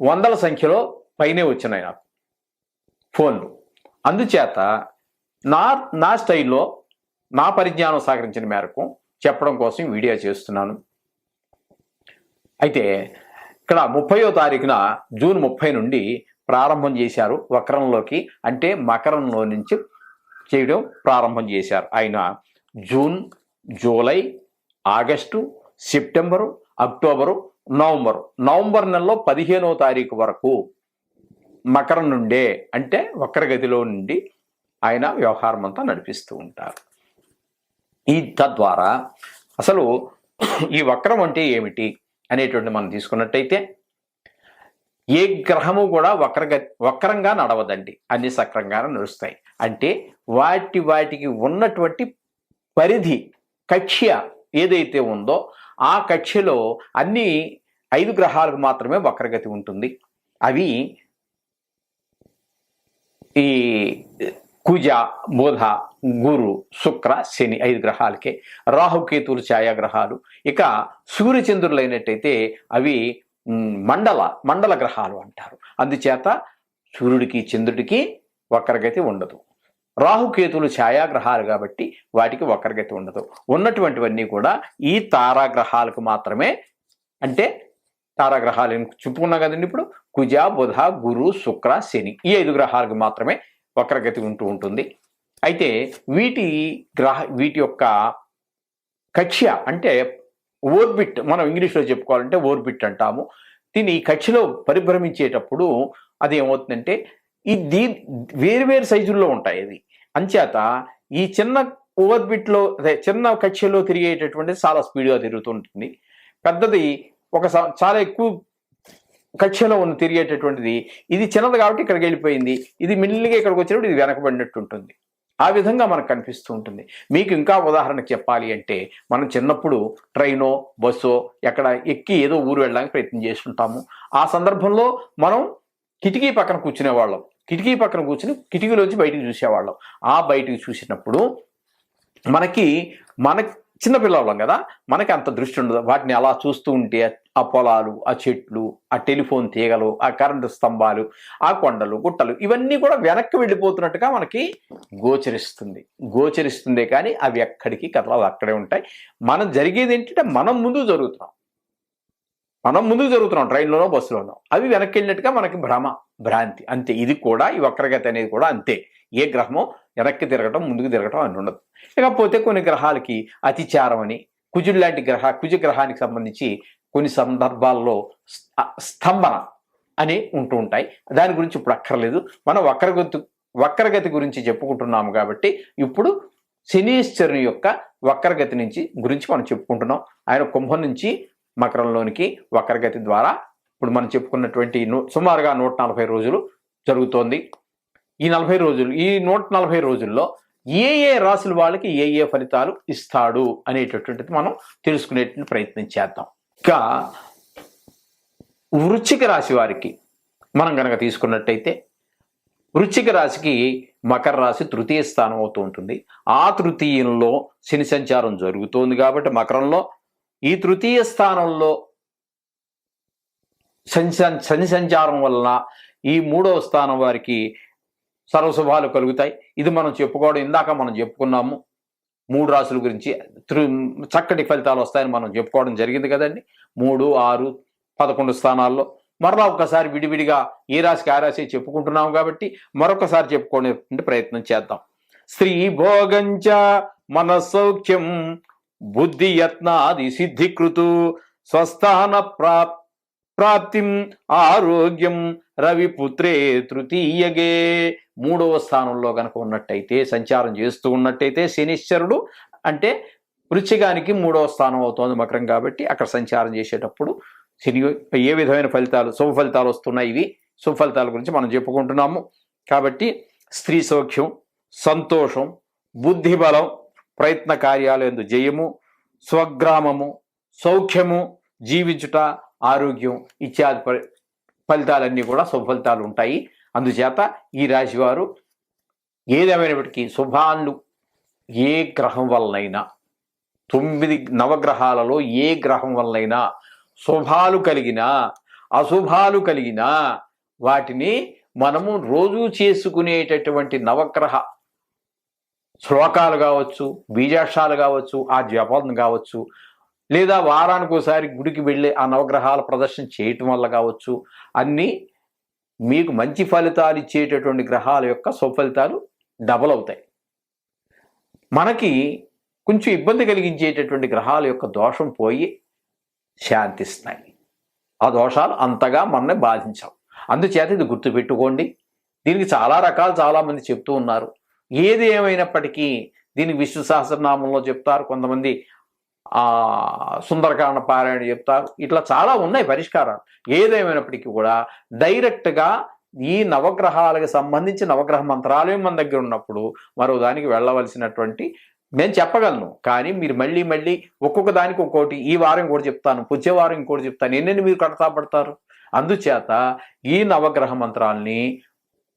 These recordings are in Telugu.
వందల సంఖ్యలో పైనే వచ్చినాయి నాకు. ఫోన్లు. అందుచేత నా నా స్టైల్లో నా పరిజ్ఞానం సహకరించిన మేరకు చెప్పడం కోసం వీడియో చేస్తున్నాను. అయితే ఇక్కడ ముప్పయో తారీఖున జూన్ ముప్పై నుండి ప్రారంభం చేశారు వక్రంలోకి అంటే మకరంలో నుంచి చేయడం ప్రారంభం చేశారు. ఆయన June July August September October November. November నెలలో పదిహేనవ తారీఖు వరకు మకరం నుండే అంటే వక్రగతిలో నుండి ఆయన వ్యవహారం అంతా నడిపిస్తూ ఉంటారు. ఈ తద్వారా అసలు ఈ వక్రం అంటే ఏమిటి అనేటువంటి మనం తీసుకున్నట్టయితే ఏ గ్రహము కూడా వక్రగ వక్రంగా నడవదండి. అన్ని సక్రంగానే నడుస్తాయి. అంటే వాటి వాటికి ఉన్నటువంటి పరిధి కక్ష్య ఏదైతే ఉందో ఆ కక్ష్యలో అన్ని ఐదు గ్రహాలకు మాత్రమే వక్రగతి ఉంటుంది. అవి ఈ కుజ బుధ గురు శుక్ర శని ఐదు గ్రహాలకే. రాహుకేతులు ఛాయాగ్రహాలు. ఇక సూర్యచంద్రులైనట్టయితే అవి మండల మండల గ్రహాలు అంటారు. అందుచేత సూర్యుడికి చంద్రుడికి వక్రగతి ఉండదు. రాహుకేతులు ఛాయాగ్రహాలు కాబట్టి వాటికి వక్రగతి ఉండదు. ఉన్నటువంటివన్నీ కూడా ఈ తారాగ్రహాలకు మాత్రమే అంటే తారాగ్రహాలు చెప్పుకున్నా చెప్పుకున్నాం కదండి ఇప్పుడు? కుజ బుధ గురు శుక్ర శని ఈ ఐదు గ్రహాలకు మాత్రమే వక్రగతి ఉంటూ ఉంటుంది. అయితే వీటి గ్రహ వీటి యొక్క కక్ష్య అంటే ఓర్బిట్ మనం ఇంగ్లీష్లో చెప్పుకోవాలంటే ఓర్బిట్ అంటాము. దీని ఈ కక్షలో పరిభ్రమించేటప్పుడు అది ఏమవుతుందంటే ఈ దీ వేరువేరు సైజుల్లో ఉంటాయి అది అంచేత ఈ చిన్న ఓవర్బిట్లో అదే చిన్న కక్షలో తిరిగేటటువంటిది చాలా స్పీడ్గా తిరుగుతుంటుంది పెద్దది ఒక స- చాలా ఎక్కువ కక్షలో ఉన్న తిరిగేటటువంటిది ఇది చిన్నది కాబట్టి ఇక్కడికి వెళ్ళిపోయింది. ఇది మిల్లిగా ఇక్కడికి వచ్చినప్పుడు ఇది వెనకబడినట్టు ఉంటుంది. ఆ విధంగా మనకు కనిపిస్తూ ఉంటుంది. మీకు ఇంకా ఉదాహరణకు చెప్పాలి అంటే మనం చిన్నప్పుడు ట్రైనో బస్సో ఎక్కడ ఎక్కి ఏదో ఊరు వెళ్ళడానికి ప్రయత్నం చేస్తుంటాము. ఆ సందర్భంలో మనం కిటికీ పక్కన కూర్చునేవాళ్ళం. కిటికీ పక్కన కూర్చుని కిటికీలోంచి బయటికి చూసేవాళ్ళం. ఆ బయటికి చూసినప్పుడు మనకి మన చిన్నపిల్లవాళ్ళం కదా మనకి అంత దృష్టి ఉండదు. వాటిని అలా చూస్తూ ఉంటే ఆ పొలాలు ఆ చెట్లు ఆ టెలిఫోన్ తీగలు ఆ కరెంటు స్తంభాలు ఆ కొండలు గుట్టలు ఇవన్నీ కూడా వెనక్కి వెళ్ళిపోతున్నట్టుగా మనకి గోచరిస్తుంది. గోచరిస్తుందే కానీ అవి ఎక్కడికి కథలు అక్కడే ఉంటాయి. మనం జరిగేది ఏంటంటే మనం ముందు జరుగుతున్నాం. మనం ముందుకు జరుగుతున్నాం ట్రైన్లోనో బస్సులోనో. అవి వెనక్కి వెళ్ళినట్టుగా మనకి భ్రమ భ్రాంతి. అంతే. ఇది కూడా ఈ వక్రగతి అనేది కూడా అంతే. ఏ గ్రహమో వెనక్కి తిరగటం ముందుకు తిరగటం అని ఉండదు. ఇకపోతే కొన్ని గ్రహాలకి అతిచారం అని కుజుడు లాంటి గ్రహ కుజ గ్రహానికి సంబంధించి కొన్ని సందర్భాల్లో స్తంభన అని ఉంటూ ఉంటాయి. దాని గురించి ఇప్పుడు అక్కర్లేదు. మనం వక్రగతి వక్రగతి గురించి చెప్పుకుంటున్నాము కాబట్టి ఇప్పుడు శనీశ్వరుని యొక్క వక్రగతి నుంచి గురించి మనం చెప్పుకుంటున్నాం. ఆయన కుంభం నుంచి మకరంలోనికి వక్రగతి ద్వారా ఇప్పుడు మనం చెప్పుకున్నటువంటి సుమారుగా నూట నలభై రోజులు జరుగుతోంది. ఈ నలభై రోజులు ఈ నూట నలభై రోజుల్లో ఏ ఏ రాశుల వాళ్ళకి ఏ ఏ ఫలితాలు ఇస్తాడు అనేటటువంటిది మనం తెలుసుకునేటువంటి ప్రయత్నం చేద్దాం. ఇంకా వృచ్చిక రాశి వారికి మనం కనుక తీసుకున్నట్టయితే వృచ్చిక రాశికి మకర రాశి తృతీయ స్థానం అవుతూ ఉంటుంది. ఆ తృతీయంలో శని సంచారం జరుగుతోంది కాబట్టి మకరంలో ఈ తృతీయ స్థానంలో శని శని సంచారం వలన ఈ మూడవ స్థానం వారికి సర్వశుభాలు కలుగుతాయి. ఇది మనం చెప్పుకోవడం ఇందాక మనం చెప్పుకున్నాము మూడు రాసుల గురించి త్రు- చక్కటి ఫలితాలు వస్తాయని మనం చెప్పుకోవడం జరిగింది కదండి. మూడు ఆరు పదకొండు స్థానాల్లో. మరలా ఒకసారి విడివిడిగా ఏ రాశికి ఆ రాశి చెప్పుకుంటున్నాం కాబట్టి మరొకసారి చెప్పుకునే ప్రయత్నం చేద్దాం. స్త్రీ భోగంచ మనసౌఖ్యం బుద్ధి యత్నాది సిద్ధికృతు స్వస్థాన ప్రాప్ ప్రాప్తిం ఆరోగ్యం రవిపుత్రే తృతీయగే. మూడవ స్థానంలో కనుక ఉన్నట్టయితే సంచారం చేస్తూ ఉన్నట్టయితే శనిశ్చరుడు అంటే వృచ్చిగానికి మూడవ స్థానం అవుతోంది మకరం కాబట్టి అక్కడ సంచారం చేసేటప్పుడు శని ఏ విధమైన ఫలితాలు శుభ ఫలితాలు వస్తున్నాయి ఇవి? శుభ ఫలితాల గురించి మనం చెప్పుకుంటున్నాము. కాబట్టి స్త్రీ సౌఖ్యం సంతోషం బుద్ధి బలం ప్రయత్న కార్యాలు ఎందు జయము స్వగ్రామము సౌఖ్యము జీవించుట ఆరోగ్యం ఇత్యాది ఫలితాలన్నీ కూడా శుభ ఫలితాలు ఉంటాయి. అందుచేత ఈ రాశివారు ఏదేమైనప్పటికీ శుభాలు ఏ గ్రహం వలనైనా తొమ్మిది నవగ్రహాలలో ఏ గ్రహం వలనైనా శుభాలు కలిగినా అశుభాలు కలిగినా వాటిని మనము రోజు చేసుకునేటటువంటి నవగ్రహ శ్లోకాలు కావచ్చు బీజాక్షాలు కావచ్చు ఆ జపం కావచ్చు లేదా వారానికి ఒకసారి గుడికి వెళ్ళే ఆ నవగ్రహాల ప్రదర్శన చేయటం వల్ల కావచ్చు అన్నీ మీకు మంచి ఫలితాలు ఇచ్చేటటువంటి గ్రహాల యొక్క సుఫలితాలు డబల్ అవుతాయి. మనకి కొంచెం ఇబ్బంది కలిగించేటటువంటి గ్రహాల యొక్క దోషం పోయి శాంతిస్తాయి ఆ దోషాలు అంతగా మనల్ని బాధించవు. అందుచేత ఇది గుర్తుపెట్టుకోండి. దీనికి చాలా రకాలు చాలామంది చెప్తూ ఉన్నారు. ఏది ఏమైనప్పటికీ దీనికి విష్ణు సహస్రనామంలో చెప్తారు. కొంతమంది ఆ సుందరకాండ పారాయణ చెప్తారు. ఇట్లా చాలా ఉన్నాయి పరిష్కారాలు. ఏదేమైనప్పటికీ కూడా డైరెక్ట్గా ఈ నవగ్రహాలకు సంబంధించి నవగ్రహ మంత్రాలయం మన దగ్గర ఉన్నప్పుడు మరో దానికి వెళ్ళవలసినటువంటి నేను చెప్పగలను. కానీ మీరు మళ్ళీ మళ్ళీ ఒక్కొక్క దానికి ఒక్కోటి ఈ వారం ఇంకోటి చెప్తాను. వచ్చే వారం ఇంకోటి చెప్తాను. ఎన్నెన్ని మీరు కడతా పడతారు అందుచేత ఈ నవగ్రహ మంత్రాల్ని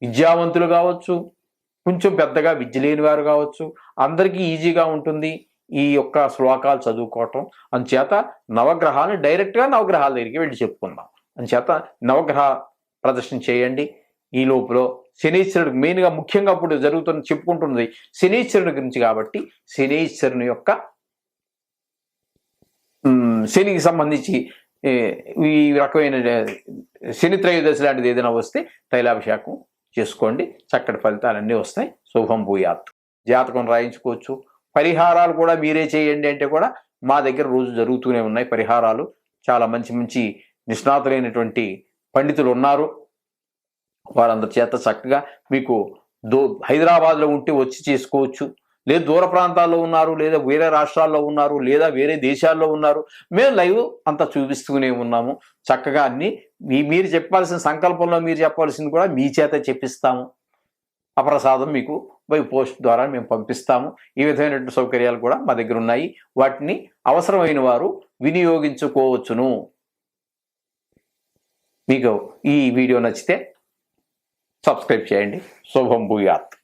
విద్యావంతులు కావచ్చు కొంచెం పెద్దగా విద్య లేని వారు కావచ్చు. అందరికీ ఈజీగా ఉంటుంది ఈ యొక్క శ్లోకాలు చదువుకోవటం. అందుచేత నవగ్రహాలను డైరెక్ట్గా నవగ్రహాల దగ్గరికి వెళ్ళి చెప్పుకుందాం. అందుచేత నవగ్రహ ప్రదర్శన చేయండి. ఈ లోపల శనీశ్వరుడు మెయిన్గా ముఖ్యంగా ఇప్పుడు జరుగుతున్న చెప్పుకుంటున్నది శనీశ్వరుడి గురించి కాబట్టి శనీశ్వరుని యొక్క శనికి సంబంధించి ఈ రకమైన శని త్రయోదశి లాంటిది ఏదైనా వస్తే తైలాభిషేకం చేసుకోండి. చక్కటి ఫలితాలన్నీ వస్తాయి. శుభం భూయాత్ జాతకం రాయించుకోవచ్చు. పరిహారాలు కూడా మీరే చేయండి అంటే కూడా మా దగ్గర రోజు జరుగుతూనే ఉన్నాయి పరిహారాలు. చాలా మంచి మంచి నిష్ణాతులైనటువంటి పండితులు ఉన్నారు. వారందరి చేత చక్కగా మీకు దో హైదరాబాద్లో ఉంటే వచ్చి చేసుకోవచ్చు. లేదా దూర ప్రాంతాల్లో ఉన్నారు లేదా వేరే రాష్ట్రాల్లో ఉన్నారు లేదా వేరే దేశాల్లో ఉన్నారు. మేము లైవ్ అంతా చూపిస్తూనే ఉన్నాము. చక్కగా అన్ని మీ మీరు చెప్పాల్సిన సంకల్పంలో మీరు చెప్పాల్సింది కూడా మీ చేత చెప్పిస్తాము. అప్రసాదం మీకు బై పోస్ట్ ద్వారా మేము పంపిస్తాము. ఈ విధమైనటువంటి సౌకర్యాలు కూడా మా దగ్గర ఉన్నాయి. వాటిని అవసరమైన వారు వినియోగించుకోవచ్చును. మీకు ఈ వీడియో నచ్చితే సబ్స్క్రైబ్ చేయండి. శుభం భూయాత్.